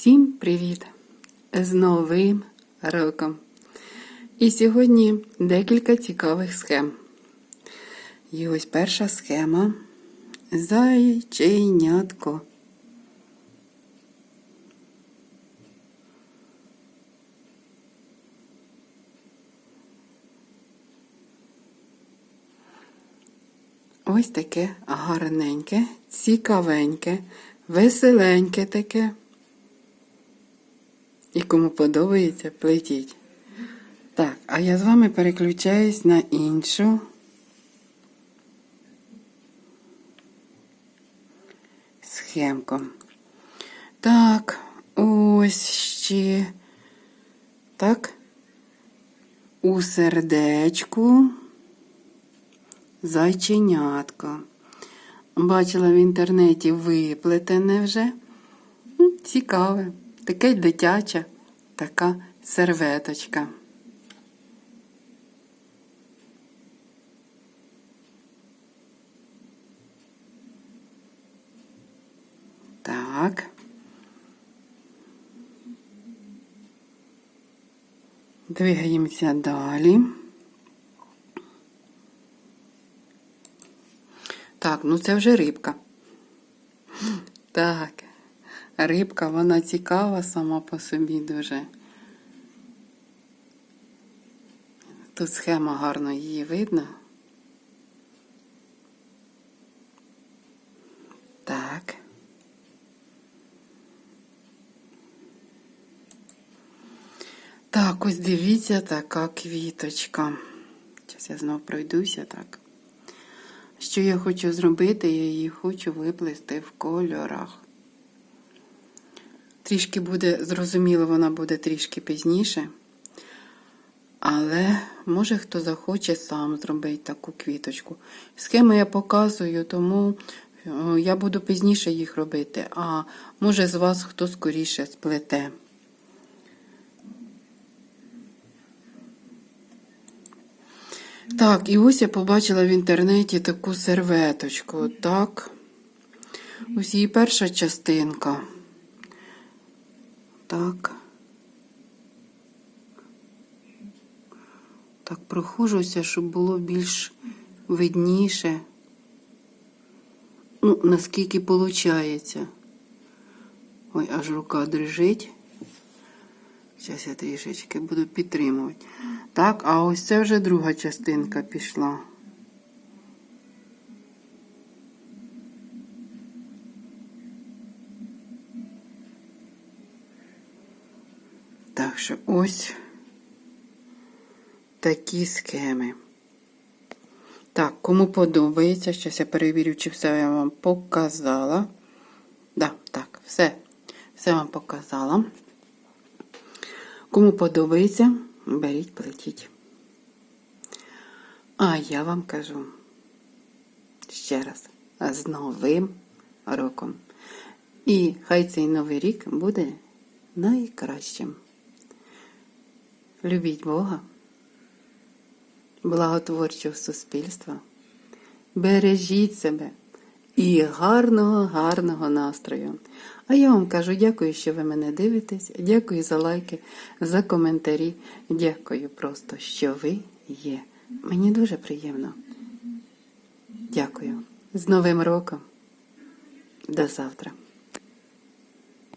Всім привіт! З Новим роком! І сьогодні декілька цікавих схем. І ось перша схема зайченятко. Ось таке гарненьке, цікавеньке, веселеньке таке. І кому подобається, плетіть. Так, а я з вами переключаюсь на іншу. Схемку. Так, ось ще. Так. У сердечку зайченятко. Бачила в інтернеті виплетене вже. Цікаве. Таке дитяча така серветочка. Так. Двигаємося далі. Так, ну це вже рибка. Так. Рибка, вона цікава сама по собі дуже. Тут схема гарно її видно. Так. Так, ось дивіться така квіточка. Зараз я знов пройдуся так. Що я хочу зробити, я її хочу виплести в кольорах. Трішки буде, зрозуміло, вона буде трішки пізніше. Але може хто захоче сам зробити таку квіточку. Схеми я показую, тому е, я буду пізніше їх робити. А може з вас хто скоріше сплете. Так, і ось я побачила в інтернеті таку серветочку. Так. Ось її перша частинка. Так. Так, прохожуся, щоб було більш видніше. Ну, наскільки виходить. Ой, аж рука дрижить. Зараз я трішечки буду підтримувати. Так, а ось це вже друга частинка пішла. Так що ось такі схеми. Так, кому подобається, зараз я перевірю, чи все я вам показала. Да, так, все. Все вам показала. Кому подобається, беріть, плетіть. А я вам кажу ще раз з Новим роком. І хай цей новий рік буде найкращим. Любіть Бога, благотворчого суспільства, бережіть себе і гарного, гарного настрою. А я вам кажу дякую, що ви мене дивитесь. Дякую за лайки, за коментарі. Дякую просто, що ви є. Мені дуже приємно. Дякую. З Новим роком. До завтра.